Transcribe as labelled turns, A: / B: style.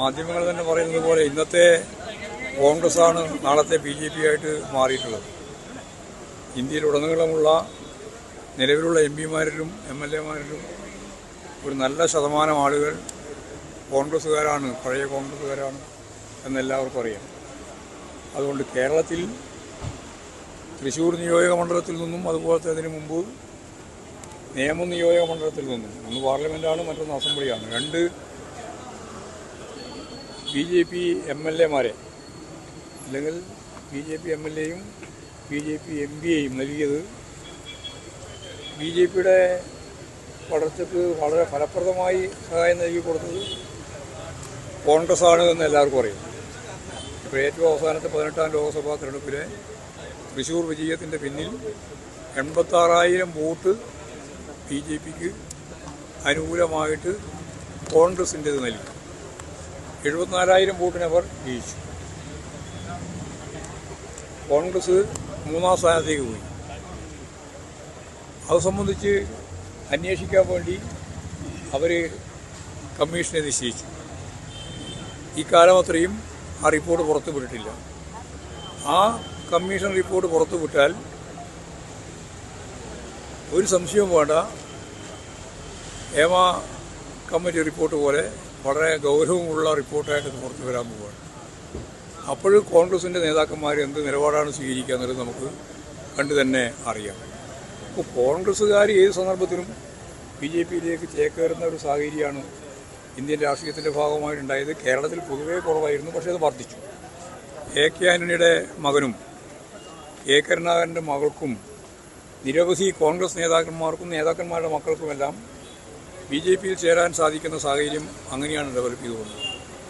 A: മാധ്യമങ്ങൾ തന്നെ പറയുന്നത് പോലെ ഇന്നത്തെ കോൺഗ്രസ്സാണ് നാളത്തെ ബി ജെ പി ആയിട്ട് മാറിയിട്ടുള്ളത്. ഇന്ത്യയിലുടനീളമുള്ള നിലവിലുള്ള എം പിമാരിലും എം എൽ എമാരിലും ഒരു നല്ല ശതമാനം ആളുകൾ കോൺഗ്രസ്സുകാരാണ് പഴയ കോൺഗ്രസ്സുകാരാണ് എന്നെല്ലാവർക്കും അറിയാം. അതുകൊണ്ട് കേരളത്തിൽ തൃശ്ശൂർ നിയോജക മണ്ഡലത്തിൽ നിന്നും അതുപോലെ തന്നെ അതിന് മുമ്പ് നിയമ നിയോജക മണ്ഡലത്തിൽ നിന്നും ഒന്ന് പാർലമെന്റാണ് മറ്റൊന്ന് അസംബ്ലിയാണ്. രണ്ട് B J P M L എമാരെ അല്ലെങ്കിൽ B J P M L എയും ബി ജെ പി എം പിയെയും നൽകിയത് ബി ജെ പിയുടെ വളർച്ചയ്ക്ക് വളരെ ഫലപ്രദമായി സഹായം നൽകി കൊടുത്തത് കോൺഗ്രസ്സാണ് എന്ന് എല്ലാവർക്കും അറിയാം. ഇപ്പോൾ ഏറ്റവും അവസാനത്തെ പതിനെട്ടാം ലോക്സഭാ തെരഞ്ഞെടുപ്പിലെ തൃശ്ശൂർ വിജയത്തിന്റെ പിന്നിൽ എൺപത്താറായിരം വോട്ട് ബി ജെ പിക്ക് അനുകൂലമായിട്ട് കോൺഗ്രസിന്റെത് നൽകി. എഴുപത്തിനാലായിരം വോട്ടിന് അവർ ജയിച്ചു. കോൺഗ്രസ് മൂന്നാം സ്ഥാനത്തേക്ക് പോയി. അത് സംബന്ധിച്ച് അന്വേഷിക്കാൻ വേണ്ടി അവർ കമ്മീഷനെ നിശ്ചയിച്ചു. ഈ കാലം അത്രയും ആ റിപ്പോർട്ട് പുറത്തു വിട്ടിട്ടില്ല. ആ കമ്മീഷൻ റിപ്പോർട്ട് പുറത്തു വിട്ടാൽ ഒരു സംശയവും വേണ്ട. ഏമ കമ്മിറ്റി റിപ്പോർട്ട് പോലെ വളരെ ഗൗരവമുള്ള റിപ്പോർട്ടായിട്ട് പുറത്തു വരാൻ പോവുകയാണ് അപ്പോൾ കോൺഗ്രസിന്റെ നേതാക്കന്മാർ എന്ത് നിലപാടാണ് സ്വീകരിക്കുക നമുക്ക് കണ്ടു തന്നെ അറിയാം. അപ്പോൾ കോൺഗ്രസ്സുകാർ ഏത് സന്ദർഭത്തിലും ബി ജെ പിയിലേക്ക് ചേക്കേറുന്ന ഒരു സാഹചര്യമാണ് ഇന്ത്യൻ രാഷ്ട്രീയത്തിന്റെ ഭാഗമായിട്ടുണ്ടായത്. കേരളത്തിൽ പൊതുവേ കുറവായിരുന്നു പക്ഷേ അത് വർദ്ധിച്ചു. എ കെ ആന്റണിയുടെ മകനും എ കരുണാകരന്റെ മകൾക്കും നിരവധി കോൺഗ്രസ് നേതാക്കന്മാർക്കും നേതാക്കന്മാരുടെ മക്കൾക്കുമെല്ലാം ബി ജെ പിയിൽ ചേരാൻ സാധിക്കുന്ന സാഹചര്യം അങ്ങനെയാണ് ഡെവലപ്പ് ചെയ്തു പോകുന്നത്